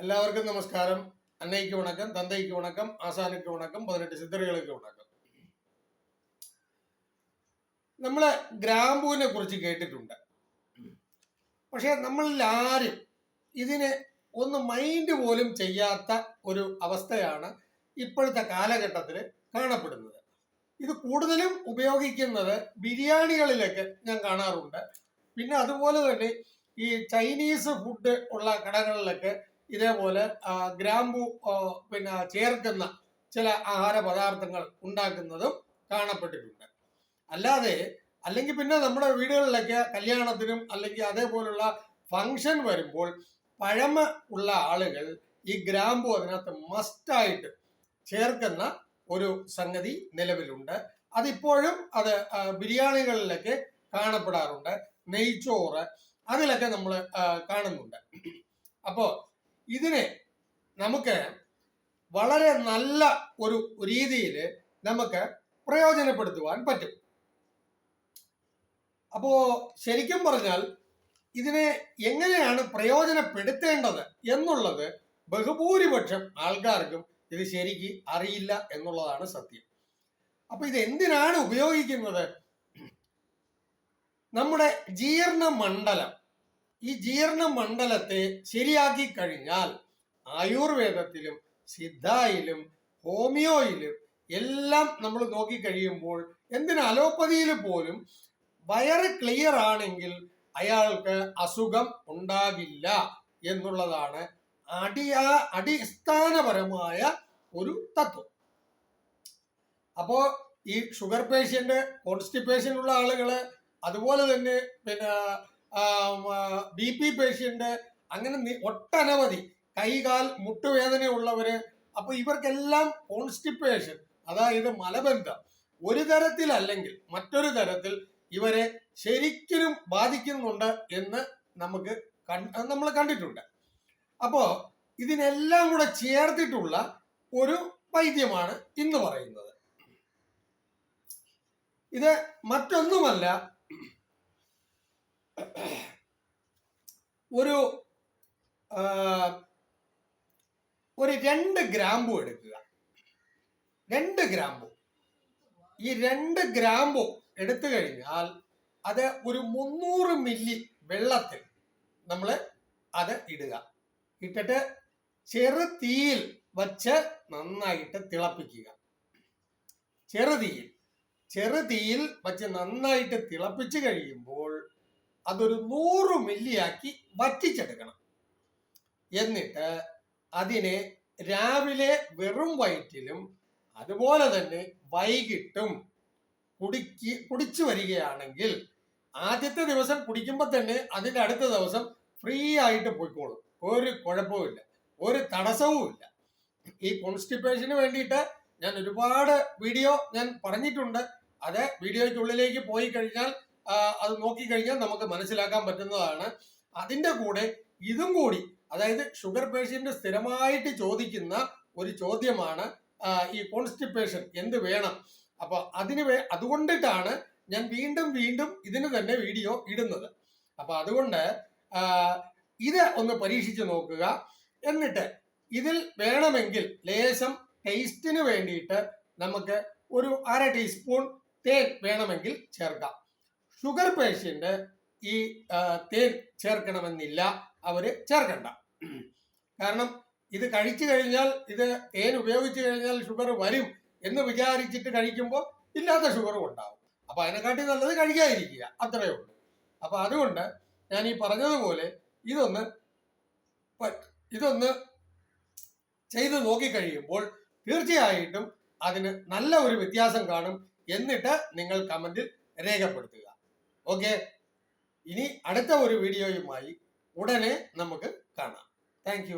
എല്ലാവർക്കും നമസ്കാരം. അന്നയ്ക്ക് വണക്കം തന്തയ്ക്ക് വണക്കം ആസാനയ്ക്ക് വണക്കം പതിനെട്ട് சித்தர்களுக்கு വണക്കം. നമ്മൾ ഗ്രാമ്പുവിനെ കുറിച്ച് കേട്ടിട്ടുണ്ട്. പക്ഷെ നമ്മളിൽ ആരും ഇതിനെ ഒന്ന് മൈൻഡ് പോലും ചെയ്യാത്ത ഒരു അവസ്ഥയാണ് ഇപ്പോഴത്തെ കാലഘട്ടത്തിൽ കാണപ്പെടുന്നത്. ഇത് കൂടുതലും ഉപയോഗിക്കുന്നത് ബിരിയാണികളിലൊക്കെ ഞാൻ കാണാറുണ്ട്. പിന്നെ അതുപോലെ തന്നെ ഈ ചൈനീസ് ഫുഡ് ഉള്ള കടകളിലൊക്കെ ഇതേപോലെ ഗ്രാമ്പു പിന്നെ ചേർക്കുന്ന ചില ആഹാര പദാർത്ഥങ്ങൾ ഉണ്ടാക്കുന്നതും കാണപ്പെട്ടിട്ടുണ്ട്. അല്ലാതെ അല്ലെങ്കിൽ പിന്നെ നമ്മുടെ വീടുകളിലൊക്കെ കല്യാണത്തിനും അല്ലെങ്കിൽ അതേപോലുള്ള ഫങ്ഷൻ വരുമ്പോൾ പഴമ ഉള്ള ആളുകൾ ഈ ഗ്രാമ്പു അതിനകത്ത് മസ്റ്റായിട്ട് ചേർക്കുന്ന ഒരു സംഗതി നിലവിലുണ്ട്. അതിപ്പോഴും അത് ബിരിയാണികളിലൊക്കെ കാണപ്പെടാറുണ്ട്. നെയ്ച്ചോറ് അതിലൊക്കെ നമ്മൾ കാണുന്നുണ്ട്. അപ്പോൾ ഇതിനെ നമുക്ക് വളരെ നല്ല ഒരു രീതിയിൽ നമുക്ക് പ്രയോജനപ്പെടുത്തുവാൻ പറ്റും. അപ്പോ ശരിക്കും പറഞ്ഞാൽ ഇതിനെ എങ്ങനെയാണ് പ്രയോജനപ്പെടുത്തേണ്ടത് എന്നുള്ളത് ബഹുഭൂരിപക്ഷം ആൾക്കാർക്കും ഇത് ശരിക്ക് അറിയില്ല എന്നുള്ളതാണ് സത്യം. അപ്പൊ ഇത് എന്തിനാണ് ഉപയോഗിക്കുന്നത്? നമ്മുടെ ജീർണ മണ്ഡലം ഈ ജീർണ മണ്ഡലത്തെ ശരിയാക്കി കഴിഞ്ഞാൽ ആയുർവേദത്തിലും സിദ്ധായിലും ഹോമിയോയിലും എല്ലാം നമ്മൾ നോക്കി കഴിയുമ്പോൾ എന്തിന് അലോപ്പതിയിൽ പോലും വയറ് ക്ലിയർ ആണെങ്കിൽ അയാൾക്ക് അസുഖം ഉണ്ടാകില്ല എന്നുള്ളതാണ് അടിയാ അടിസ്ഥാനപരമായ ഒരു തത്വം. അപ്പോ ഈ ഷുഗർ പേഷ്യന്റ് കോൺസ്റ്റിപ്പേഷൻ ഉള്ള ആളുകൾ അതുപോലെ തന്നെ പിന്നെ ബി പി പേഷ്യന്റ് അങ്ങനെ ഒട്ടനവധി. കൈകാൽ മുട്ടുവേദനയുള്ളവര് അപ്പൊ ഇവർക്കെല്ലാം കോൺസ്റ്റിപ്പേഷൻ അതായത് മലബന്ധം. ഒരു തരത്തിലല്ലെങ്കിൽ മറ്റൊരു തരത്തിൽ ഇവരെ ശരിക്കും ബാധിക്കുന്നുണ്ട് എന്ന് നമുക്ക് നമ്മൾ കണ്ടിട്ടുണ്ട്. അപ്പോ ഇതിനെല്ലാം കൂടെ ചേർത്തിട്ടുള്ള ഒരു വൈദ്യമാണ് ഇന്ന് പറയുന്നത്. ഇത് മറ്റൊന്നുമല്ല ഒരു ഒരു രണ്ട് ഗ്രാമ്പു എടുക്കുക. രണ്ട് ഗ്രാമ്പു. ഈ രണ്ട് ഗ്രാമ്പു എടുത്തു കഴിഞ്ഞാൽ അത് ഒരു മുന്നൂറ് മില്ലി വെള്ളത്തിൽ നമ്മൾ അത് ഇടുക. ഇട്ടിട്ട് ചെറു തീയിൽ വച്ച് നന്നായിട്ട് തിളപ്പിക്കുക. ചെറുതീയിൽ ചെറുതീയിൽ വച്ച് നന്നായിട്ട് തിളപ്പിച്ചു കഴിയുമ്പോൾ അതൊരു നൂറ് മില്ലിയാക്കി വറ്റിച്ചെടുക്കണം. എന്നിട്ട് അതിനെ രാവിലെ വെറും വയറ്റിലും അതുപോലെ തന്നെ വൈകിട്ടും കുടിക്ക് കുടിച്ചു വരികയാണെങ്കിൽ ആദ്യത്തെ ദിവസം കുടിക്കുമ്പോൾ തന്നെ അതിന്റെ അടുത്ത ദിവസം ഫ്രീ ആയിട്ട് പോയിക്കോളും. ഒരു കുഴപ്പവുമില്ല. ഒരു തടസ്സവുമില്ല. ഈ കോൺസ്റ്റിപ്പേഷന് വേണ്ടിയിട്ട് ഞാൻ ഒരുപാട് വീഡിയോ ഞാൻ പറഞ്ഞിട്ടുണ്ട്. അത് വീഡിയോയ്ക്കുള്ളിലേക്ക് പോയി കഴിഞ്ഞാൽ അത് നോക്കിക്കഴിഞ്ഞാൽ നമുക്ക് മനസ്സിലാക്കാൻ പറ്റുന്നതാണ്. അതിന്റെ കൂടെ ഇതും കൂടി അതായത് ഷുഗർ പേഷ്യന്റ് സ്ഥിരമായിട്ട് ചോദിക്കുന്ന ഒരു ചോദ്യമാണ് ഈ കോൺസ്റ്റിപ്പേഷൻ എന്ത് വേണം? അപ്പോൾ അതിന് വേ അതുകൊണ്ടിട്ടാണ് ഞാൻ വീണ്ടും വീണ്ടും ഇതിന് തന്നെ വീഡിയോ ഇടുന്നത്. അപ്പൊ അതുകൊണ്ട് ഇത് ഒന്ന് പരീക്ഷിച്ച് നോക്കുക. എന്നിട്ട് ഇതിൽ വേണമെങ്കിൽ ലേശം ടേസ്റ്റിന് വേണ്ടിയിട്ട് നമുക്ക് ഒരു അര ടീസ്പൂൺ തേൻ വേണമെങ്കിൽ ചേർക്കാം. ഷുഗർ പേഷ്യന്റ് ഈ തേൻ ചേർക്കണമെന്നില്ല. അവർ ചേർക്കണ്ട. കാരണം ഇത് കഴിച്ചു കഴിഞ്ഞാൽ ഇത് തേൻ ഉപയോഗിച്ചു കഴിഞ്ഞാൽ ഷുഗർ വരും എന്ന് വിചാരിച്ചിട്ട് കഴിക്കുമ്പോൾ ഇല്ലാത്ത ഷുഗറും ഉണ്ടാവും. അപ്പൊ അതിനെക്കാട്ടി നല്ലത് കഴിക്കാതിരിക്കുക. അത്രയേ ഉള്ളൂ. അപ്പൊ അതുകൊണ്ട് ഞാൻ ഈ പറഞ്ഞതുപോലെ ഇതൊന്ന് ഇതൊന്ന് ചെയ്ത് നോക്കിക്കഴിയുമ്പോൾ തീർച്ചയായിട്ടും അതിന് നല്ല ഒരു വ്യത്യാസം കാണും എന്നിട്ട് നിങ്ങൾ കമന്റിൽ രേഖപ്പെടുത്തുക. ഓക്കെ ഇനി അടുത്ത ഒരു വീഡിയോയുമായി ഉടനെ നമുക്ക് കാണാം. താങ്ക്